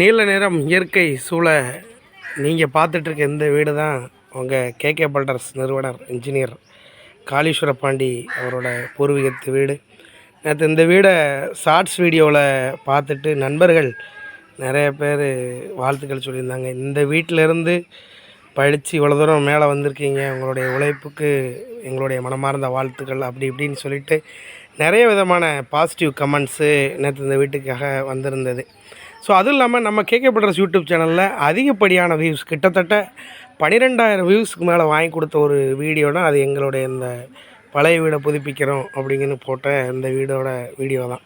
நீல நிறம் இயற்கை சூழ நீங்கள் பார்த்துட்ருக்க இந்த வீடு தான் உங்கள் கேகே பல்டர்ஸ் நிறுவனர் இன்ஜினியர் காளீஸ்வர பாண்டி அவரோட பூர்வீகத்து வீடு. நேற்று இந்த வீடை ஷார்ட்ஸ் வீடியோவில் பார்த்துட்டு நண்பர்கள் நிறைய பேர் வாழ்த்துக்கள் சொல்லியிருந்தாங்க. இந்த வீட்டிலேருந்து படித்து இவ்வளோ தூரம் மேலே வந்திருக்கீங்க. உங்களுடைய உழைப்புக்கு எங்களுடைய மனமார்ந்த வாழ்த்துக்கள் அப்படி இப்படின்னு சொல்லிட்டு நிறைய விதமான பாசிட்டிவ் கமெண்ட்ஸு நேற்று இந்த வீட்டுக்காக வந்திருந்தது. ஸோ அதுவும் இல்லாமல் நம்ம கேகே பட்ரஸ் யூடியூப் சேனலில் அதிகப்படியான வியூஸ் கிட்டத்தட்ட பன்னிரெண்டாயிரம் வியூஸ்க்கு மேலே வாங்கி கொடுத்த ஒரு வீடியோனா அது எங்களுடைய இந்த பழைய வீடை புதுப்பிக்கிறோம் அப்படிங்கன்னு போட்ட இந்த வீடோட வீடியோ தான்.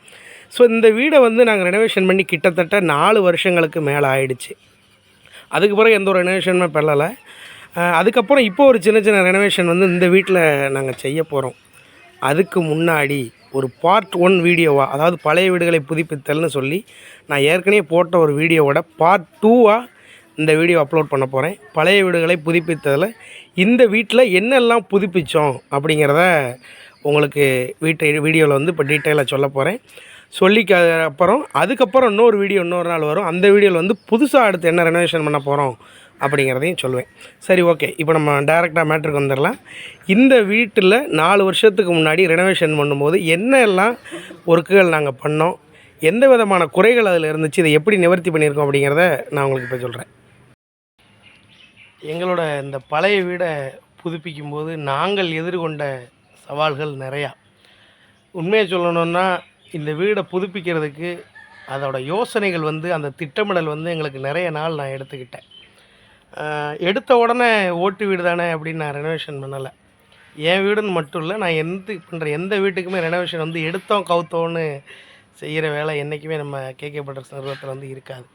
ஸோ இந்த வீடை வந்து நாங்கள் ரெனோவேஷன் பண்ணி கிட்டத்தட்ட நாலு வருஷங்களுக்கு மேலே ஆயிடுச்சு. அதுக்கு பிறகு எந்த ஒரு ரெனோவேஷனுமே பண்ணலை. அதுக்கப்புறம் இப்போ ஒரு சின்ன சின்ன ரெனோவேஷன் வந்து இந்த வீட்டில் நாங்கள் செய்ய போகிறோம் அதுக்கு முன்னாடி ஒரு பார்ட் ஒன் வீடியோவாக அதாவது பழைய வீடுகளை புதுப்பித்தல்னு சொல்லி நான் ஏற்கனவே போட்ட ஒரு வீடியோவோட பார்ட் டூவாக இந்த வீடியோ அப்லோட் பண்ண போகிறேன் பழைய வீடுகளை புதுப்பித்ததில் இந்த வீட்டில் என்னெல்லாம் புதுப்பித்தோம் அப்படிங்கிறத உங்களுக்கு வீட்டை வீடியோவில் வந்து இப்போ டீட்டெயிலாக சொல்ல போகிறேன் சொல்லிக்க அப்புறம் அதுக்கப்புறம் இன்னொரு வீடியோ இன்னொரு நாள் வரும். அந்த வீடியோவில் வந்து புதுசாக அடுத்து என்ன ரெனோவேஷன் பண்ண போகிறோம் அப்படிங்கிறதையும் சொல்லுவேன் சரி ஓகே. இப்போ நம்ம டைரெக்டாக மேட்ருக்கு வந்துடலாம். இந்த வீட்டில் நாலு வருஷத்துக்கு முன்னாடி ரெனோவேஷன் பண்ணும்போது என்னெல்லாம் ஒர்க்குகள் நாங்கள் பண்ணோம்? எந்த விதமான குறைகள் அதில் இருந்துச்சு? இதை எப்படி நிவர்த்தி பண்ணியிருக்கோம் அப்படிங்கிறத நான் உங்களுக்கு இப்போ சொல்கிறேன் எங்களோட இந்த பழைய வீடை புதுப்பிக்கும் போது நாங்கள் எதிர்கொண்ட சவால்கள் நிறையா. உண்மையை சொல்லணுன்னா இந்த வீடை புதுப்பிக்கிறதுக்கு அதோடய யோசனைகள் வந்து அந்த திட்டமிடல் வந்து எங்களுக்கு நிறைய நாள் நான் எடுத்துக்கிட்டேன். எடுத்த உடனே ஓட்டு வீடு தானே அப்படின்னு நான் ரெனோவேஷன் பண்ணலை. என் வீடுன்னு மட்டும் இல்லை நான் எந்த பண்ணுற எந்த வீட்டுக்குமே ரெனோவேஷன் வந்து எடுத்தோம் கவுத்தோன்னு செய்கிற வேலை என்றைக்குமே நம்ம கேகே பட்டர்ஸ் நிறுவனத்தில் வந்து இருக்காது.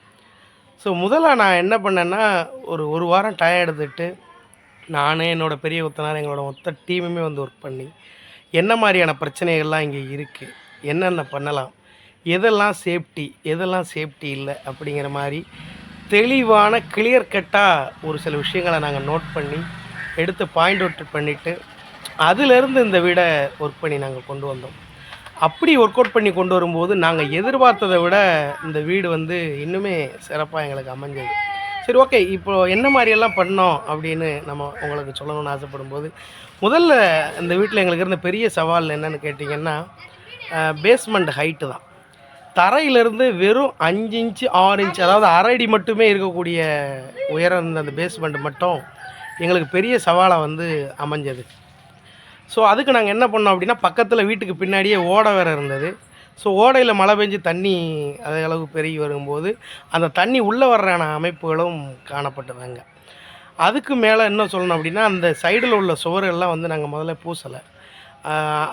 ஸோ முதல்ல நான் என்ன பண்ணேன்னா ஒரு ஒரு வாரம் டயம் எடுத்துட்டு நானே என்னோடய பெரிய ஒத்தனார் எங்களோட மொத்த டீமுமே வந்து ஒர்க் பண்ணி என்ன மாதிரியான பிரச்சனைகள்லாம் இங்கே இருக்குது என்னென்ன பண்ணலாம் எதெல்லாம் சேஃப்டி எதெல்லாம் சேஃப்டி இல்லை அப்படிங்கிற மாதிரி தெளிவான கிளியர் கட்டாக ஒரு சில விஷயங்களை நாங்கள் நோட் பண்ணி எடுத்து பாயிண்ட் அவுட் பண்ணிவிட்டு அதிலிருந்து இந்த வீடை ஒர்க் பண்ணி நாங்கள் கொண்டு வந்தோம். அப்படி ஒர்க் அவுட் பண்ணி கொண்டு வரும்போது நாங்கள் எதிர்பார்த்ததை விட இந்த வீடு வந்து இன்னுமே சிறப்பாக எங்களுக்கு அமைஞ்சது. சரி ஓகே இப்போது என்ன மாதிரியெல்லாம் பண்ணோம் அப்படின்னு நம்ம உங்களுக்கு சொல்லணும்னு ஆசைப்படும் போது முதல்ல இந்த வீட்டில் எங்களுக்கு இருந்த பெரிய சவால் என்னன்னு கேட்டிங்கன்னா பேஸ்மெண்ட் ஹைட்டு தான். தரையிலேருந்து வெறும் அஞ்சு இன்ச்சு ஆறு இன்ச்சு அதாவது அரை அடி மட்டுமே இருக்கக்கூடிய உயரம் இருந்த அந்த பேஸ்மெண்ட் மட்டும் எங்களுக்கு பெரிய சவாலாக வந்து அமைஞ்சது. ஸோ அதுக்கு நாங்கள் என்ன பண்ணோம் அப்படின்னா பக்கத்தில் வீட்டுக்கு பின்னாடியே ஓடை வேறு இருந்தது. ஸோ ஓடையில் மழை பெஞ்சு தண்ணி அதே அளவுக்கு பெருகி வரும்போது அந்த தண்ணி உள்ளே வர்றான அமைப்புகளும் காணப்பட்டதாங்க. அதுக்கு மேலே என்ன சொல்லணும் அப்படின்னா அந்த சைடில் உள்ள சுவர்கள்லாம் வந்து நாங்கள் முதல்ல பூசலை.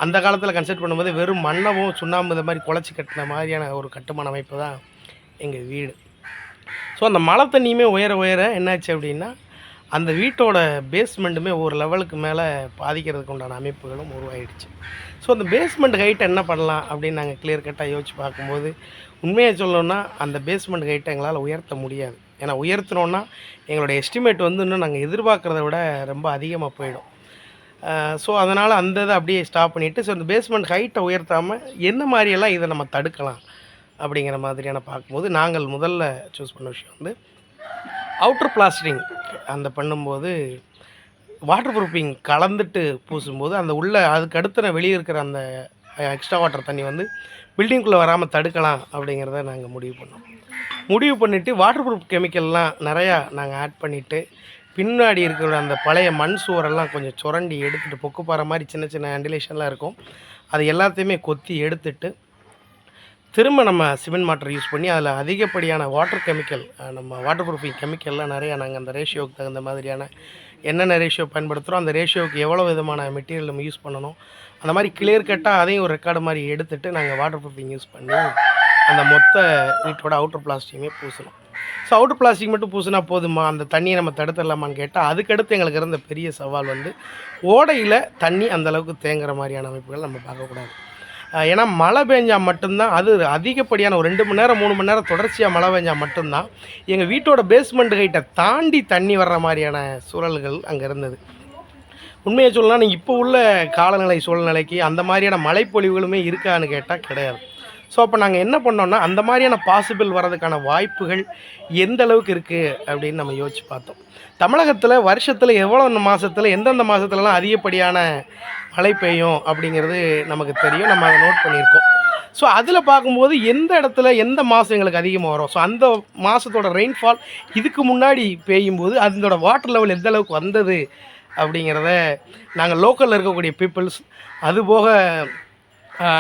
அந்த காலத்தில் கன்ஸ்ட்ரக்ட் பண்ணும்போது வெறும் மண்ணவும் சுண்ணாம்பு இந்த மாதிரி குழச்சி கட்டின மாதிரியான ஒரு கட்டுமான அமைப்பு தான் எங்கள் வீடு. ஸோ அந்த மழை தண்ணியுமே உயர உயர என்னாச்சு அப்படின்னா அந்த வீட்டோட பேஸ்மெண்ட்டுமே ஒரு லெவலுக்கு மேலே பாதிக்கிறதுக்கு உண்டான அமைப்புகளும் உருவாயிடுச்சு. ஸோ அந்த பேஸ்மெண்ட் ஹைட்டை என்ன பண்ணலாம் அப்படின்னு நாங்கள் கிளியர் கட்டாக யோசிச்சு பார்க்கும்போது உண்மையை சொல்லணும்னா அந்த பேஸ்மெண்ட் ஹைட்டை எங்களால் உயர்த்த முடியாது. ஏன்னா உயர்த்தினோன்னா எங்களோட எஸ்டிமேட் வந்து இன்னும் நாங்கள் எதிர்பார்க்குறத விட ரொம்ப அதிகமாக போயிடும். ஸோ அதனால் அந்த இதை அப்படியே ஸ்டாப் பண்ணிவிட்டு ஸோ இந்த பேஸ்மெண்ட் ஹைட்டை உயர்த்தாமல் என்ன மாதிரியெல்லாம் இதை நம்ம தடுக்கலாம் அப்படிங்கிற மாதிரியான பார்க்கும்போது நாங்கள் முதல்ல சூஸ் பண்ண விஷயம் வந்து அவுட்டர் பிளாஸ்டரிங் அந்த பண்ணும்போது வாட்டர் ப்ரூஃபிங் கலந்துட்டு பூசும்போது அந்த உள்ளே அதுக்கு அடுத்த வெளியே இருக்கிற அந்த எக்ஸ்ட்ரா வாட்டர் தண்ணி வந்து பில்டிங்குள்ளே வராமல் தடுக்கலாம் அப்படிங்கிறத நாங்கள் முடிவு பண்ணோம். முடிவு பண்ணிவிட்டு வாட்டர் ப்ரூஃப் கெமிக்கல்லாம் நிறையா நாங்கள் ஆட் பண்ணிவிட்டு பின்னாடி இருக்கிற அந்த பழைய மண் சுவரெல்லாம் கொஞ்சம் சுரண்டி எடுத்துகிட்டு பொக்குப்பாறை மாதிரி சின்ன சின்ன அண்டிலேஷன்லாம் இருக்கும். அது எல்லாத்தையுமே கொத்தி எடுத்துட்டு திரும்ப நம்ம சிமெண்ட் மாட்டர் யூஸ் பண்ணி அதில் அதிகப்படியான வாட்டர் கெமிக்கல் நம்ம வாட்டர் ப்ரூஃபிங் கெமிக்கல்லாம் நிறையா நாங்கள் அந்த ரேஷியோவுக்கு தகுந்த மாதிரியான என்னென்ன ரேஷியோ பயன்படுத்துகிறோம் அந்த ரேஷியோவுக்கு எவ்வளோ விதமான மெட்டீரியல் நம்ம யூஸ் பண்ணணும் அந்த மாதிரி கிளியர் கட்டாக அதையும் ஒரு ரெக்கார்டு மாதிரி எடுத்துகிட்டு நாங்கள் வாட்டர் ப்ரூஃபிங் யூஸ் பண்ணி அந்த மொத்த வீட்டோட அவுட்டர் பிளாஸ்டிக்குமே பூசணும். ஸோ அவுட் பிளாஸ்டிக் மட்டும் பூசினா போதுமா? அந்த தண்ணியை நம்ம தடுத்துடலாமான்னு கேட்டால் அதுக்கடுத்து எங்களுக்கு இருந்த பெரிய சவால் வந்து ஓடையில் தண்ணி அந்தளவுக்கு தேங்குற மாதிரியான அமைப்புகள் நம்ம பார்க்கக்கூடாது ஏன்னா மழை பெஞ்சால் மட்டும்தான் அது அதிகப்படியான ஒரு ரெண்டு மணி நேரம் மூணு மணி நேரம் தொடர்ச்சியாக மழை பெஞ்சால் மட்டும்தான் எங்கள் வீட்டோட பேஸ்மெண்ட் ஹைட்டை தாண்டி தண்ணி வர்ற மாதிரியான சூழல்கள் அங்கே இருந்தது. உண்மையை சொல்லலாம் நீங்கள் இப்போ உள்ள காலநிலை சூழ்நிலைக்கு அந்த மாதிரியான மழைப்பொழிவுகளுமே இருக்கான்னு கேட்டால் கிடையாது. ஸோ அப்போ நாங்கள் என்ன பண்ணோன்னா அந்த மாதிரியான பாசிபிள் வர்றதுக்கான வாய்ப்புகள் எந்த அளவுக்கு இருக்குது அப்படின்னு நம்ம யோசிச்சு பார்த்தோம். தமிழகத்தில் வருஷத்தில் எவ்வளோ மாதத்தில் எந்தெந்த மாதத்துலலாம் அதிகப்படியான மழை பெய்யும் அப்படிங்கிறது நமக்கு தெரியும். நம்ம அதை நோட் பண்ணியிருக்கோம். ஸோ அதில் பார்க்கும்போது எந்த இடத்துல எந்த மாதம் எங்களுக்கு அதிகமாக வரும்? ஸோ அந்த மாதத்தோட ரெயின்ஃபால் இதுக்கு முன்னாடி பெய்யும்போது அதோட வாட்டர் லெவல் எந்த அளவுக்கு வந்தது அப்படிங்கிறத நாங்கள் லோக்கலில் இருக்கக்கூடிய பீப்புள்ஸ் அதுபோக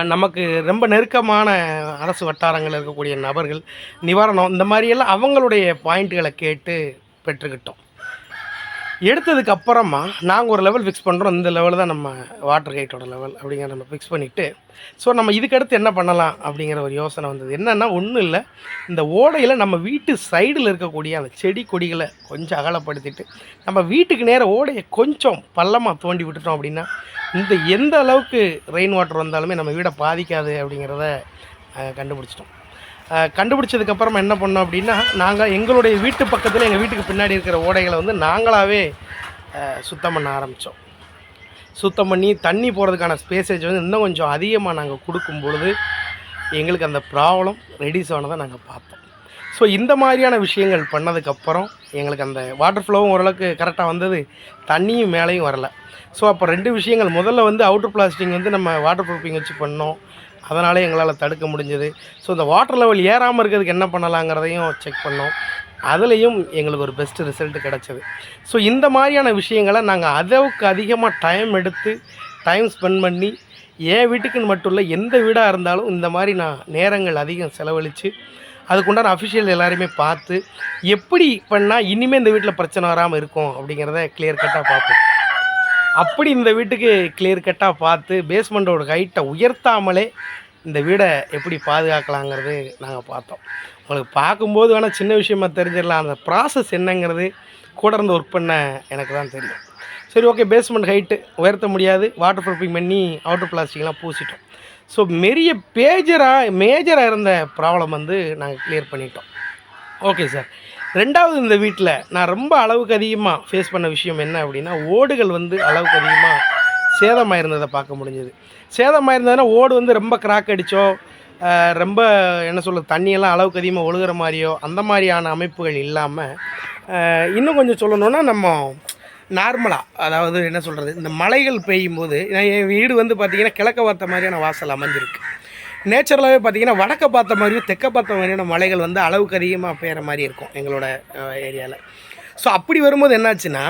நமக்கு ரொம்ப நெருக்கமான அரசு வட்டாரங்களில் இருக்கக்கூடிய நபர்கள் நிவாரணம் இந்த மாதிரியெல்லாம் அவங்களுடைய பாயிண்ட்டுகளை கேட்டு பெற்றுக்கிட்டோம். எடுத்ததுக்கு அப்புறமா நாங்கள் ஒரு லெவல் ஃபிக்ஸ் பண்ணுறோம் இந்த லெவல் தான் நம்ம வாட்டர் ஹைட்டோட லெவல் அப்படிங்கிற நம்ம ஃபிக்ஸ் பண்ணிவிட்டு ஸோ நம்ம இதுக்கடுத்து என்ன பண்ணலாம் அப்படிங்கிற ஒரு யோசனை வந்தது. என்னென்னா ஒன்றும் இல்லை. இந்த ஓடையில் நம்ம வீட்டு சைடில் இருக்கக்கூடிய அந்த செடி கொடிகளை கொஞ்சம் அகலப்படுத்திட்டு நம்ம வீட்டுக்கு நேரம் ஓடையை கொஞ்சம் பள்ளமாக தோண்டி விட்டுட்டோம் அப்படின்னா இந்த எந்த அளவுக்கு ரெயின் வாட்டர் வந்தாலுமே நம்ம வீடை பாதிக்காது அப்படிங்கிறத கண்டுபிடிச்சிட்டோம். கண்டுபிடிச்சதுக்கப்புறமா என்ன பண்ணோம் அப்படின்னா நாங்கள் எங்களுடைய வீட்டு பக்கத்தில் எங்கள் வீட்டுக்கு பின்னாடி இருக்கிற ஓடைகளை வந்து நாங்களாகவே சுத்தம் பண்ண ஆரம்பித்தோம் சுத்தம் பண்ணி தண்ணி போகிறதுக்கான ஸ்பேசேஜ் வந்து இன்னும் கொஞ்சம் அதிகமாக நாங்கள் கொடுக்கும் பொழுது எங்களுக்கு அந்த ப்ராப்ளம் ரெடியூஸ் ஆனதை நாங்கள் பார்த்தோம். ஸோ இந்த மாதிரியான விஷயங்கள் பண்ணதுக்கப்புறம் எங்களுக்கு அந்த வாட்டர் ஃப்ளோவும் ஓரளவுக்கு கரெக்டாக வந்தது. தண்ணியும் மேலேயும் வரலை. ஸோ அப்போ ரெண்டு விஷயங்கள். முதல்ல வந்து அவுட்டர் பிளாஸ்டிங் வந்து நம்ம வாட்டர் ப்ரூஃபிங் வச்சு பண்ணோம். அதனாலே எங்களால் தடுக்க முடிஞ்சது. ஸோ இந்த வாட்டர் லெவல் ஏறாமல் இருக்கிறதுக்கு என்ன பண்ணலாங்கிறதையும் செக் பண்ணோம். அதுலேயும் எங்களுக்கு ஒரு பெஸ்ட் ரிசல்ட் கிடச்சிது. ஸோ இந்த மாதிரியான விஷயங்களை நாங்கள் அளவுக்கு அதிகமாக டைம் எடுத்து டைம் ஸ்பெண்ட் பண்ணி என் வீட்டுக்குன்னு மட்டும் இல்லை எந்த வீடாக இருந்தாலும் இந்த மாதிரி நான் நேரங்கள் அதிகம் செலவழித்து அதுக்குண்டான அஃபிஷியல் எல்லாருமே பார்த்து எப்படி பண்ணால் இனிமேல் இந்த வீட்டில் பிரச்சனை வராமல் இருக்கும் அப்படிங்கிறத கிளியர் கட்டாக பார்ப்போம். அப்படி இந்த வீட்டுக்கு கிளியர் கட்டாக பார்த்து பேஸ்மெண்ட்டோட ஹைட்டை உயர்த்தாமலே இந்த வீடை எப்படி பாதுகாக்கலாங்கிறது நாங்கள் பார்த்தோம். உங்களுக்கு பார்க்கும்போது வேணால் சின்ன விஷயமா தெரிஞ்சிடலாம். அந்த ப்ராசஸ் என்னங்கிறது கூட இருந்து ஒர்க் பண்ண எனக்கு தான் தெரியும். சரி ஓகே பேஸ்மெண்ட் ஹைட்டு உயர்த்த முடியாது. வாட்டர் ப்ரூஃபிங் பண்ணி அவுட்டர் பிளாஸ்டிக்லாம் பூசிட்டோம். ஸோ மெரிய பேஜராக மேஜராக இருந்த ப்ராப்ளம் வந்து நாங்கள் கிளியர் பண்ணிட்டோம். ஓகே சார் ரெண்டாவது இந்த வீட்டில் நான் ரொம்ப அளவுக்கு அதிகமாக ஃபேஸ் பண்ண விஷயம் என்ன அப்படின்னா ஓடுகள் வந்து அளவுக்கு அதிகமாக சேதமாக இருந்ததை பார்க்க முடிஞ்சது. சேதமாக இருந்ததுன்னா ஓடு வந்து ரொம்ப கிராக் அடித்தோ ரொம்ப என்ன சொல்கிறது தண்ணியெல்லாம் அளவுக்கு அதிகமாக ஒழுகுற மாதிரியோ அந்த மாதிரியான அமைப்புகள் இல்லாமல் இன்னும் கொஞ்சம் சொல்லணுன்னா நம்ம நார்மலாக அதாவது என்ன சொல்கிறது இந்த மலைகள் பெய்யும் போது என் வீடு வந்து பார்த்திங்கன்னா கிழக்க பார்த்த மாதிரியான வாசல் அமைஞ்சிருக்கு. நேச்சுரலாகவே பார்த்தீங்கன்னா வடக்க பார்த்த மாதிரியும் தெற்க பார்த்த மாதிரியான மலைகள் வந்து அளவுக்கு அதிகமாக பெய்கிற மாதிரி இருக்கும் எங்களோட ஏரியாவில் ஸோ அப்படி வரும்போது என்னாச்சுன்னா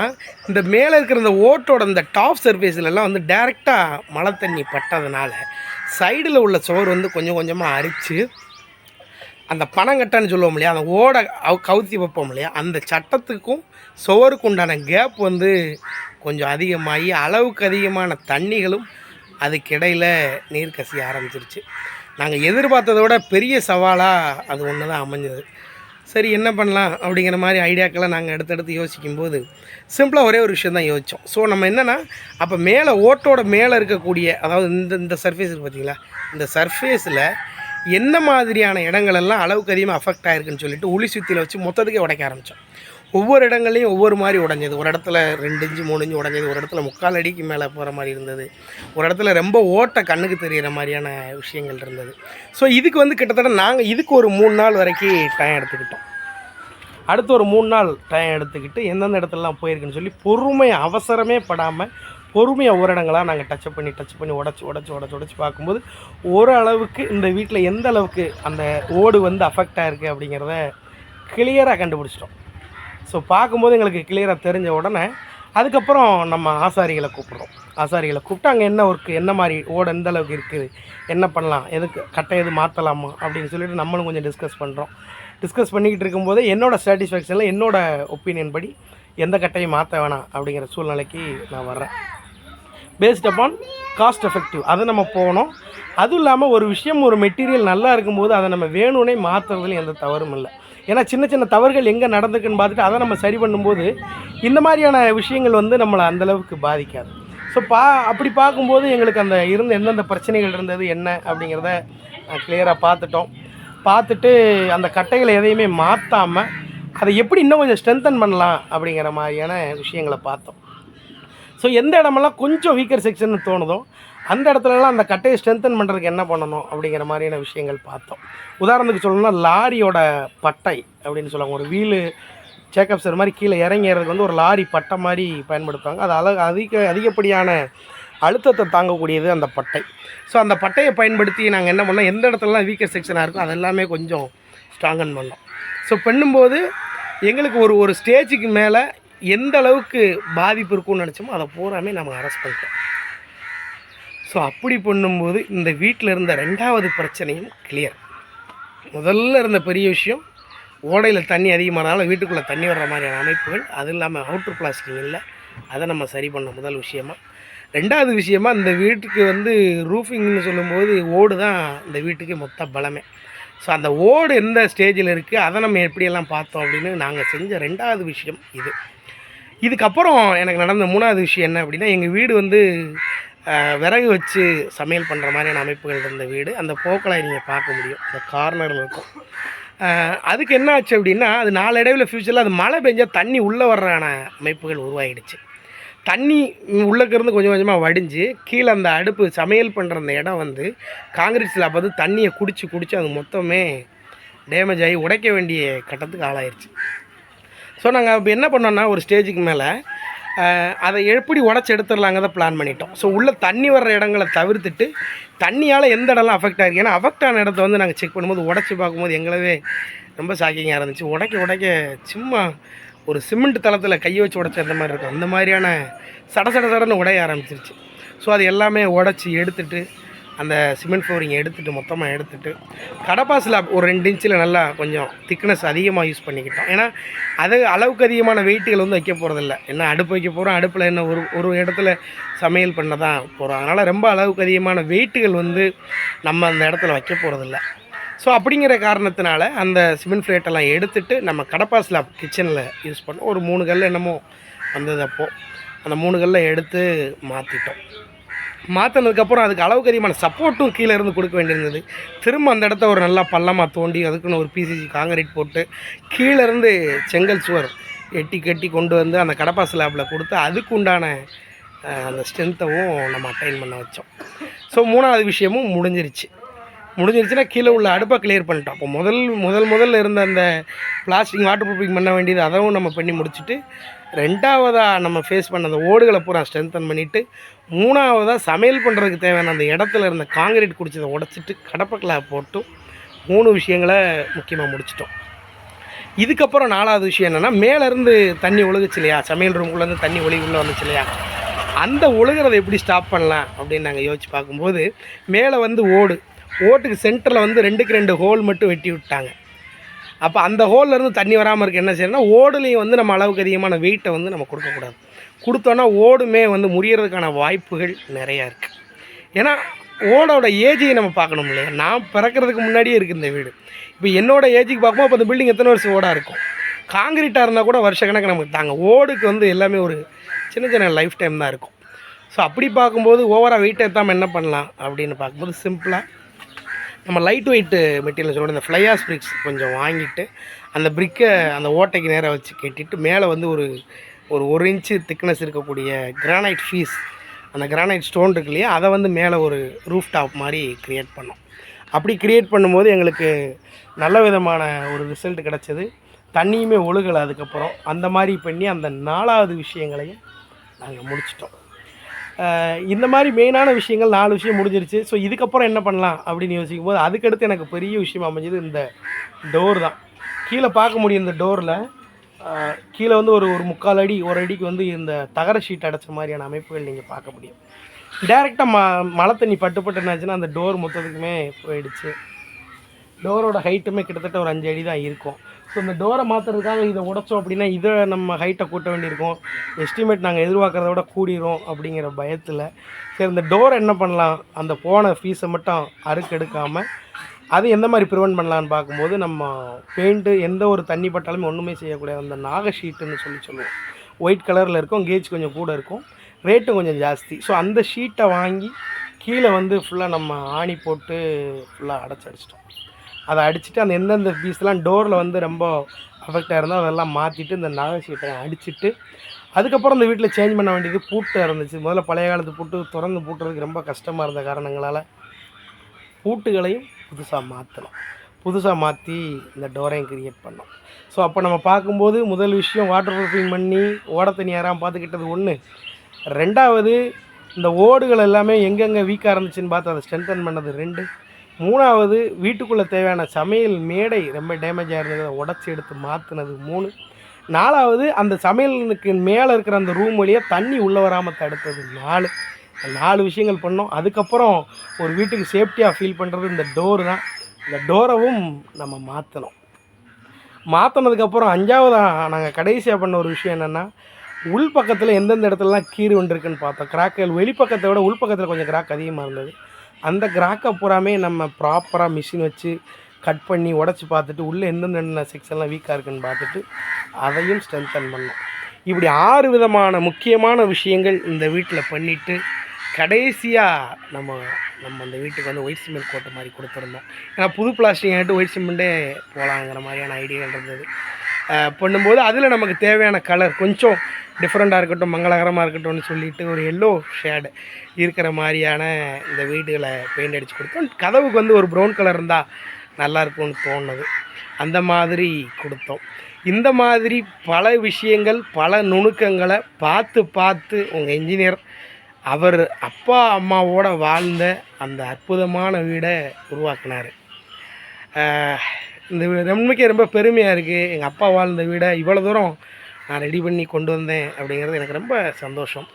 இந்த மேலே இருக்கிற இந்த ஓட்டோட இந்த டாப் சர்ஃபேஸ்லலாம் வந்து டேரெக்டாக மழை தண்ணி பட்டதுனால சைடில் உள்ள சுவர் வந்து கொஞ்சம் கொஞ்சமாக அரித்து அந்த பனங்கட்டைன்னு சொல்லுவோம் இல்லையா அந்த ஓடை அவ- கவுத்தி வைப்போம் இல்லையா அந்த சட்டத்துக்கும் சுவருக்கு உண்டான கேப் வந்து கொஞ்சம் அதிகமாகி அளவுக்கு அதிகமான தண்ணிகளும் அதுக்கிடையில் நீர் கசிய ஆரம்பிச்சிருச்சு. நாங்கள் எதிர்பார்த்ததை விட பெரிய சவாலாக அது ஒன்று தான் அமைஞ்சது. சரி என்ன பண்ணலாம் அப்படிங்கிற மாதிரி ஐடியாக்களை நாங்கள் அடுத்தடுத்து யோசிக்கும்போது சிம்பிளாக ஒரே ஒரு விஷயம் தான் யோசித்தோம் ஸோ நம்ம என்னென்னா அப்போ மேலே ஓட்டோட மேலே இருக்கக்கூடிய அதாவது இந்த இந்த சர்ஃபேஸ் இருக்கு பார்த்தீங்களா இந்த சர்ஃபேஸில் என்ன மாதிரியான இடங்களெல்லாம் அளவுக்கு அதிகமாக அஃபெக்ட் ஆகிருக்குன்னு சொல்லிட்டு உளி சுத்தியில் வச்சு மொத்தத்துக்கே உடைக்க ஆரம்பித்தோம் ஒவ்வொரு இடங்கள்லையும் ஒவ்வொரு மாதிரி உடஞ்சது. ஒரு இடத்துல ரெண்டு இஞ்சு மூணு இஞ்சு உடஞ்சது. ஒரு இடத்துல முக்கால் அடிக்கு மேலே போகிற மாதிரி இருந்தது. ஒரு இடத்துல ரொம்ப ஓட்டை கண்ணுக்கு தெரிகிற மாதிரியான விஷயங்கள் இருந்தது. ஸோ இதுக்கு வந்து கிட்டத்தட்ட நாங்கள் இதுக்கு ஒரு மூணு நாள் வரைக்கும் டைம் எடுத்துக்கிட்டோம். அடுத்து ஒரு மூணு நாள் டைம் எடுத்துக்கிட்டு எந்தெந்த இடத்துலலாம் போயிருக்குன்னு சொல்லி பொறுமை அவசரமே படாமல் பொறுமையாக ஒரு இடங்களாக நாங்கள் டச் பண்ணி டச் பண்ணி உடச்சி உடச்சி உடச்சி உடச்சி பார்க்கும்போது ஓரளவுக்கு இந்த வீட்டில் எந்த அளவுக்கு அந்த ஓடு வந்து அஃபெக்ட் ஆகிருக்கு அப்படிங்கிறத கிளியராக கண்டுபிடிச்சிட்டோம். ஸோ பார்க்கும்போது எங்களுக்கு கிளியராக தெரிஞ்ச உடனே அதுக்கப்புறம் நம்ம ஆசாரிகளை கூப்பிட்றோம். ஆசாரிகளை கூப்பிட்டு அங்கே என்ன ஒர்க்கு என்ன மாதிரி ஓட எந்த அளவுக்கு இருக்குது என்ன பண்ணலாம்? எதுக்கு? கட்டை எது மாற்றலாமா அப்படின்னு சொல்லிட்டு நம்மளும் கொஞ்சம் டிஸ்கஸ் பண்ணுறோம் டிஸ்கஸ் பண்ணிக்கிட்டு இருக்கும்போது என்னோடய சாட்டிஸ்ஃபேக்ஷனில் என்னோடய ஒப்பீனியன் படி எந்த கட்டையும் மாற்ற வேணாம் அப்படிங்கிற சூழ்நிலைக்கு நான் வர்றேன். பேஸ்ட் அப்பான் காஸ்ட் எஃபெக்டிவ் அதை நம்ம போகணும். அதுவும் இல்லாமல் ஒரு விஷயம் ஒரு மெட்டீரியல் நல்லா இருக்கும்போது அதை நம்ம வேணும்னே மாற்றுறதுல எந்த தவறும் இல்லை. ஏன்னா சின்ன சின்ன தவறுகள் எங்கே நடந்துக்குன்னு பார்த்துட்டு அதை நம்ம சரி பண்ணும்போது இந்த மாதிரியான விஷயங்கள் வந்து நம்மளை அந்தளவுக்கு பாதிக்காது. ஸோ பா அப்படி பார்க்கும்போது எங்களுக்கு அந்த இருந்த எந்தெந்த பிரச்சனைகள் இருந்தது என்ன அப்படிங்கிறத கிளியராக பார்த்துட்டோம். பார்த்துட்டு அந்த கட்டைகளை எதையுமே மாற்றாமல் அதை எப்படி இன்னும் கொஞ்சம் ஸ்ட்ரென்தன் பண்ணலாம் அப்படிங்கிற மாதிரியான விஷயங்களை பார்த்தோம். ஸோ எந்த இடமெல்லாம் கொஞ்சம் வீக்கர் செக்ஷன் தோணுதோ அந்த இடத்துலலாம் அந்த கட்டையை ஸ்ட்ரென்தன் பண்ணுறதுக்கு என்ன பண்ணணும் அப்படிங்கிற மாதிரியான விஷயங்கள் பார்த்தோம். உதாரணத்துக்கு சொல்லணும்னா லாரியோட பட்டை அப்படின்னு சொல்லுவாங்க. ஒரு வீலு சேக்கப் சார் மாதிரி கீழே இறங்கிறதுக்கு வந்து ஒரு லாரி பட்டை மாதிரி பயன்படுத்துவாங்க. அது அழகு அதிக அதிகப்படியான அழுத்தத்தை தாங்கக்கூடியது அந்த பட்டை. ஸோ அந்த பட்டையை பயன்படுத்தி நாங்கள் என்ன பண்ணோம்? எந்த இடத்துலலாம் வீக்கர் செக்ஷனாக இருக்கோ அதெல்லாமே கொஞ்சம் ஸ்ட்ராங்கன் பண்ணோம். ஸோ பண்ணும்போது எங்களுக்கு ஒரு ஒரு ஸ்டேஜுக்கு மேலே எந்த அளவுக்கு பாதிப்பு இருக்கும்னு நினச்சோமோ அதை பூராமே நம்ம அரெஸ்ட் பண்ணிட்டோம். ஸோ அப்படி பண்ணும்போது இந்த வீட்டில் இருந்த ரெண்டாவது பிரச்சனையும் கிளியர் முதல்ல இருந்த பெரிய விஷயம் ஓடையில் தண்ணி அதிகமானாலும் வீட்டுக்குள்ளே தண்ணி வர்ற மாதிரியான அமைப்புகள் அது இல்லாமல் அவுட்ரு பிளாஸ்டிக் இல்லை. அதை நம்ம சரி பண்ண முதல் விஷயமா. ரெண்டாவது விஷயமா இந்த வீட்டுக்கு வந்து ரூஃபிங்னு சொல்லும்போது ஓடு தான் இந்த வீட்டுக்கு மொத்த பலமே. ஸோ அந்த ஓடு எந்த ஸ்டேஜில் இருக்குது அதை நம்ம எப்படியெல்லாம் பார்த்தோம் அப்படின்னு நாங்கள் செஞ்ச ரெண்டாவது விஷயம் இது. இதுக்கப்புறம் எனக்கு நடந்த மூணாவது விஷயம் என்ன அப்படின்னா எங்கள் வீடு வந்து விறகு வச்சு சமையல் பண்ணுற மாதிரியான அமைப்புகள் இருந்த வீடு. அந்த போக்களை நீங்கள் பார்க்க முடியும். அந்த கார்னரில் இருக்கும். அதுக்கு என்ன ஆச்சு அப்படின்னா அது நாளடைவில் ஃப்யூச்சரில் அது மழை பெஞ்சால் தண்ணி உள்ளே வர்றான அமைப்புகள் உருவாகிடுச்சு. தண்ணி உள்ளக்க இருந்து கொஞ்சம் கொஞ்சமாக வடிஞ்சு கீழே அந்த அடுப்பு சமையல் பண்ணுற அந்த இடம் வந்து காங்கிரீட் ஸ்லாப் வந்து தண்ணியை குடிச்சு குடித்து அது மொத்தமே டேமேஜ் ஆகி உடைக்க வேண்டிய கட்டத்துக்கு ஆளாயிருச்சு. ஸோ நாங்கள் இப்போ என்ன பண்ணோன்னா ஒரு ஸ்டேஜுக்கு மேலே அதை எப்படி உடச்சி எடுத்துடலாங்கிறத பிளான் பண்ணிட்டோம். ஸோ உள்ளே தண்ணி வர்ற இடங்களை தவிர்த்துட்டு தண்ணியால் எந்த இடம்லாம் அஃபெக்ட் ஆகிருக்கு ஏன்னா அஃபெக்ட் ஆன இடத்த வந்து நாங்கள் செக் பண்ணும்போது உடச்சி பார்க்கும்போது எங்களவே ரொம்ப ஷாக்கிங்காக இருந்துச்சு. உடைக்க உடைக்க சும்மா ஒரு சிமெண்ட் தளத்தில் கையை வச்சு உடச்சி அந்த மாதிரி இருக்கும். அந்த மாதிரியான சட சட சடன்னு உடைய ஆரம்பிச்சிருச்சு. ஸோ அது எல்லாமே உடச்சி எடுத்துகிட்டு அந்த சிமெண்ட் ஃப்ளோரிங் எடுத்துட்டு மொத்தமாக எடுத்துட்டு கடப்பாசில் ஒரு ரெண்டு இன்ச்சில் நல்லா கொஞ்சம் திக்னஸ் அதிகமாக யூஸ் பண்ணிக்கிட்டோம். ஏன்னா அது அளவுக்கு அதிகமான வெயிட்டுகள் வந்து வைக்க போகிறதில்ல என்ன அடுப்பு வைக்க போகிறோம் அடுப்பில் என்ன ஒரு ஒரு இடத்துல சமையல் பண்ண தான் போகிறோம் அதனால் ரொம்ப அளவுக்கு அதிகமான வெயிட்டுகள் வந்து நம்ம அந்த இடத்துல வைக்க போகிறதில்ல ஸோ அப்படிங்கிற காரணத்தினால அந்த சிமெண்ட் ஃப்ளேட்டெல்லாம் எடுத்துட்டு நம்ம கடப்பா ஸ்லாப் கிச்சனில் யூஸ் பண்ணோம். ஒரு மூணு கல் என்னமோ வந்தது அப்போது அந்த மூணு கல்லை எடுத்து மாற்றிட்டோம் மாற்றினதுக்கப்புறம் அதுக்கு அளவுக்கு அதிகமான சப்போர்ட்டும் கீழே இருந்து கொடுக்க வேண்டியிருந்தது. திரும்ப அந்த இடத்த ஒரு நல்லா பள்ளமாக தோண்டி அதுக்குன்னு ஒரு பிசிசி காங்கிரீட் போட்டு கீழேருந்து செங்கல் சுவர் எட்டி கட்டி கொண்டு வந்து அந்த கடப்பா ஸ்லாப்பில் கொடுத்து அதுக்கு உண்டான அந்த ஸ்ட்ரென்த்தவும் நம்ம அட்டைன் பண்ண வச்சோம். ஸோ மூணாவது விஷயமும் முடிஞ்சிருச்சு. முடிஞ்சிருச்சுன்னா கீழே உள்ள அடுப்பை கிளியர் பண்ணிட்டோம். அப்போ முதல் முதல் முதல்ல இருந்த அந்த பிளாஸ்டிக் வாட்டர் ப்ரூஃபிங் பண்ண வேண்டியது அதவும் நம்ம பண்ணி முடிச்சுட்டு ரெண்டாவதாக நம்ம ஃபேஸ் பண்ண அந்த ஓடுகளை பூரா ஸ்ட்ரென்தன் பண்ணிவிட்டு மூணாவதாக சமையல் பண்ணுறதுக்கு தேவையான அந்த இடத்துல இருந்த காங்கிரீட் குடிச்சதை உடச்சிட்டு கடப்பக்கலா போட்டு மூணு விஷயங்களை முக்கியமாக முடிச்சிட்டோம். இதுக்கப்புறம் நாலாவது விஷயம் என்னென்னா மேலேருந்து தண்ணி ஒழுகுச்சு இல்லையா? சமையல் ரூம்குள்ளேருந்து தண்ணி ஒழுகி உள்ளே வந்துச்சு இல்லையா? அந்த ஒழுகிறத எப்படி ஸ்டாப் பண்ணலாம் அப்படின்னு நாங்கள் யோசிச்சு பார்க்கும்போது மேலே வந்து ஓடு. ஓட்டுக்கு சென்டரில் வந்து ரெண்டுக்கு ரெண்டு ஹோல் மட்டும் வெட்டி விட்டாங்க. அப்போ அந்த ஹோல்ல இருந்து தண்ணி வராமல் இருக்க என்ன செய்யணும்னா ஓடுலேயும் வந்து நம்ம அளவுக்கு அதிகமான வெயிட்டை வந்து நம்ம கொடுக்கக்கூடாது. கொடுத்தோன்னா ஓடுமே வந்து முறியறதுக்கான வாய்ப்புகள் நிறையா இருக்குது ஏன்னா ஓடோட ஏஜையை நம்ம பார்க்கணும் இல்லையா? நான் பிறக்கிறதுக்கு முன்னாடியே இருக்குது இந்த வீடு. இப்போ என்னோட ஏஜுக்கு பார்க்கும்போது அப்போ அந்த பில்டிங் எத்தனை வருஷம் ஓடாக இருக்கும்? காங்கிரீட்டாக இருந்தால் கூட வருஷக்கணக்கு நமக்கு தாங்க. ஓடுக்கு வந்து எல்லாமே ஒரு சின்ன சின்ன லைஃப் டைம் தான் இருக்கும். ஸோ அப்படி பார்க்கும்போது ஓவராக வெயிட் ஏற்றாமல் என்ன பண்ணலாம்? அப்படின்னு பார்க்கும்போது சிம்பிளாக நம்ம லைட் வெயிட்டு மெட்டீரியல் சொல்லணும் இந்த ஃப்ளையாஸ் பிரிக்ஸ் கொஞ்சம் வாங்கிட்டு அந்த பிரிக்கை அந்த ஓட்டைக்கு நேராக வச்சு கட்டிட்டு மேலே வந்து ஒரு ஒரு ஒரு இன்ச்சு திக்னஸ் இருக்கக்கூடிய கிரானைட் ஃபீஸ் அந்த கிரானைட் ஸ்டோன் இருக்கு இல்லையா அதை வந்து மேலே ஒரு ரூஃப் டாப் மாதிரி க்ரியேட் பண்ணோம். அப்படி க்ரியேட் பண்ணும்போது எங்களுக்கு நல்ல விதமான ஒரு ரிசல்ட் கிடச்சிது. தண்ணியுமே ஒழுகலை அதுக்கப்புறம். அந்த மாதிரி பண்ணி அந்த நாலாவது விஷயங்களையும் நாங்கள் முடிச்சிட்டோம். இந்த மாதிரி மெயினான விஷயங்கள் நாலு விஷயம் முடிஞ்சிருச்சு. ஸோ இதுக்கப்புறம் என்ன பண்ணலாம் அப்படின்னு யோசிக்கும் போது அதுக்கடுத்து எனக்கு பெரிய விஷயம் அமைஞ்சது இந்த டோர் தான். கீழே பார்க்க முடியும் இந்த டோரில் கீழே வந்து ஒரு ஒரு முக்கால் அடி ஒரு அடிக்கு வந்து இந்த தகர ஷீட் அடைச்ச மாதிரியான அமைப்புகள் நீங்கள் பார்க்க முடியும். டேரெக்டாக ம மழை தண்ணி பட்டு பட்டு என்னாச்சுன்னா அந்த டோர் மொத்தத்துக்குமே போயிடுச்சு. டோரோட ஹைட்டுமே கிட்டத்தட்ட ஒரு அஞ்சு அடி தான் இருக்கும். ஸோ இந்த டோரை மாற்றுறதுக்காக இதை உடைச்சோம் அப்படின்னா இதை நம்ம ஹைட்டை கூட்ட வேண்டியிருக்கும். எஸ்டிமேட் நாங்கள் எதிர்பார்க்குறத விட கூடிரும் அப்படிங்கிற பயத்தில். சரி இந்த டோரை என்ன பண்ணலாம்? அந்த போன ஃபீஸை மட்டும் அறுக்கெடுக்காமல் அது எந்த மாதிரி ப்ரிவென்ட் பண்ணலான்னு பார்க்கும்போது நம்ம பெயிண்ட்டு எந்த ஒரு தண்ணி பட்டாலுமே ஒன்றுமே செய்யக்கூடாது. அந்த நாக ஷீட்டுன்னு சொல்லி சொல்லுவோம். ஒயிட் கலரில் இருக்கும் கேஜ் கொஞ்சம் கூட இருக்கும். ரேட்டும் கொஞ்சம் ஜாஸ்தி. ஸோ அந்த ஷீட்டை வாங்கி கீழே வந்து ஃபுல்லாக நம்ம ஆணி போட்டு ஃபுல்லாக அடைச்சி அடிச்சிட்டோம். அதை அடிச்சுட்டு அந்த எந்தெந்த பீஸ்லாம் டோரில் வந்து ரொம்ப அஃபெக்ட் இருந்தால் அதெல்லாம் மாற்றிட்டு இந்த நகை ஷீட்டை அடிச்சுட்டு அதுக்கப்புறம் இந்த வீட்டில் சேஞ்ச் பண்ண வேண்டியது பூட்டு இருந்துச்சு. முதல்ல பழைய காலத்து பூட்டு திறந்து பூட்டுறதுக்கு ரொம்ப கஷ்டமாக இருந்த காரணங்களால் பூட்டுகளையும் புதுசாக மாற்றணும் புதுசாக மாற்றி இந்த டோரையும் கிரியேட் பண்ணோம் ஸோ அப்போ நம்ம பார்க்கும்போது முதல் விஷயம் வாட்டர் ப்ரூஃபிங் பண்ணி ஓட தண்ணி யாராம் பார்த்துக்கிட்டது ஒன்று ரெண்டாவது இந்த ஓடுகள் எல்லாமே எங்கெங்கே வீக்காக இருந்துச்சுன்னு பார்த்து அதை ஸ்ட்ரென்தன் பண்ணது ரெண்டு. மூணாவது வீட்டுக்குள்ளே தேவையான சமையல் மேடை ரொம்ப டேமேஜ் ஆயிருந்ததை உடச்சி எடுத்து மாற்றினது மூணு. நாலாவது அந்த சமையலுக்கு மேலே இருக்கிற அந்த ரூம் வழியாக தண்ணி உள்ளே வராமல் தடுத்தது நாலு. நாலு விஷயங்கள் பண்ணோம். அதுக்கப்புறம் ஒரு வீட்டுக்கு சேஃப்டியாக ஃபீல் பண்ணுறது இந்த டோர் தான். இந்த டோரவும் நம்ம மாற்றணும் மாற்றினதுக்கப்புறம் அஞ்சாவதாக நாங்கள் கடைசியாக பண்ண ஒரு விஷயம் என்னென்னா உள் பக்கத்தில் எந்தெந்த இடத்துலலாம் கீறு இருக்குன்னு பார்த்தோம். கிராக்குகள் வெளிப்பக்கத்தை விட உள் பக்கத்தில் கொஞ்சம் கிராக் அதிகமாக இருந்தது. அந்த கிராக்கை பூராமே நம்ம ப்ராப்பராக மிஷின் வச்சு கட் பண்ணி உடச்சி பார்த்துட்டு உள்ளே எந்தெந்த செக்ஷன்லாம் வீக்காக இருக்குன்னு பார்த்துட்டு அதையும் ஸ்ட்ரென்தன் பண்ணோம். இப்படி ஆறு விதமான முக்கியமான விஷயங்கள் இந்த வீட்டில் பண்ணிவிட்டு கடைசியாக நம்ம நம்ம அந்த வீட்டுக்கு வந்து ஒயிட் சிமெண்ட் கோட்டை மாதிரி கொடுத்துருந்தோம். ஏன்னா புது பிளாஸ்டிக் ஆகிட்டு ஒயிட் சிமெண்ட்டே போகலாங்கிற மாதிரியான ஐடியாகள் இருந்தது. பண்ணும்போது அதில் நமக்கு தேவையான கலர் கொஞ்சம் டிஃப்ரெண்ட்டாக இருக்கட்டும் மங்களகரமாக இருக்கட்டும்னு சொல்லிட்டு ஒரு எல்லோ ஷேடு இருக்கிற மாதிரியான இந்த வீடுகளை பெயிண்ட் அடித்து கொடுத்தோம். கதவுக்கு வந்து ஒரு ப்ரௌன் கலர் இருந்தால் நல்லாயிருக்கும்னு தோணுது. அந்த மாதிரி கொடுத்தோம். இந்த மாதிரி பல விஷயங்கள் பல நுணுக்கங்களை பார்த்து பார்த்து உங்கள் இன்ஜினியர் அவர் அப்பா அம்மாவோட வாழ்ந்த அந்த அற்புதமான வீடை உருவாக்கினார். இந்த வீடு ரொம்ப பெருமையாக இருக்குது எங்கள் அப்பா வாழ்ந்த வீடை இவ்வளோ தூரம் நான் ரெடி பண்ணி கொண்டு வந்தேன் அப்படிங்கிறது எனக்கு ரொம்ப சந்தோஷம்.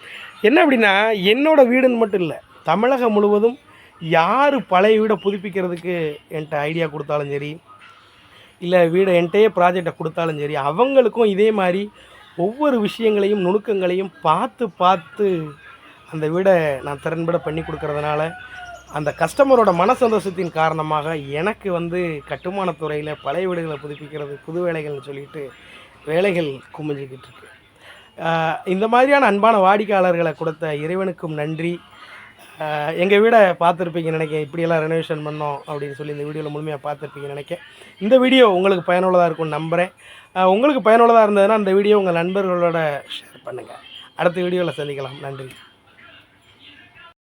என்ன அப்படின்னா என்னோடய வீடுன்னு மட்டும் இல்லை தமிழகம் முழுவதும் யார் பழைய வீடை புதுப்பிக்கிறதுக்கு என்கிட்ட ஐடியா கொடுத்தாலும் சரி இல்லை வீடை என்கிட்டயே ப்ராஜெக்டை கொடுத்தாலும் சரி அவங்களுக்கும் இதே மாதிரி ஒவ்வொரு விஷயங்களையும் நுணுக்கங்களையும் பார்த்து பார்த்து அந்த வீடை நான் திறன்பட பண்ணி கொடுக்கறதுனால அந்த கஸ்டமரோட மன சந்தோஷத்தின் காரணமாக எனக்கு வந்து கட்டுமானத்துறையில் பழைய வீடுகளை புதுப்பிக்கிறது புது வேலைகள்னு சொல்லிட்டு வேலைகள் குமிஞ்சிக்கிட்டு இருக்கு. இந்த மாதிரியான அன்பான வாடிக்கையாளர்களை கொடுத்த இறைவனுக்கும் நன்றி. எங்கள் வீடை பார்த்துருப்பீங்க நினைக்க இப்படியெல்லாம் ரெனோவேஷன் பண்ணோம் அப்படின்னு சொல்லி இந்த வீடியோவில் முழுமையாக பார்த்துருப்பீங்கன்னு நினைக்கிறேன். இந்த வீடியோ உங்களுக்கு பயனுள்ளதாக இருக்கும்னு நம்புகிறேன் உங்களுக்கு பயனுள்ளதாக இருந்ததுன்னா அந்த வீடியோ உங்கள் நண்பர்களோட ஷேர் பண்ணுங்கள் அடுத்த வீடியோவில் சந்திக்கலாம். நன்றி.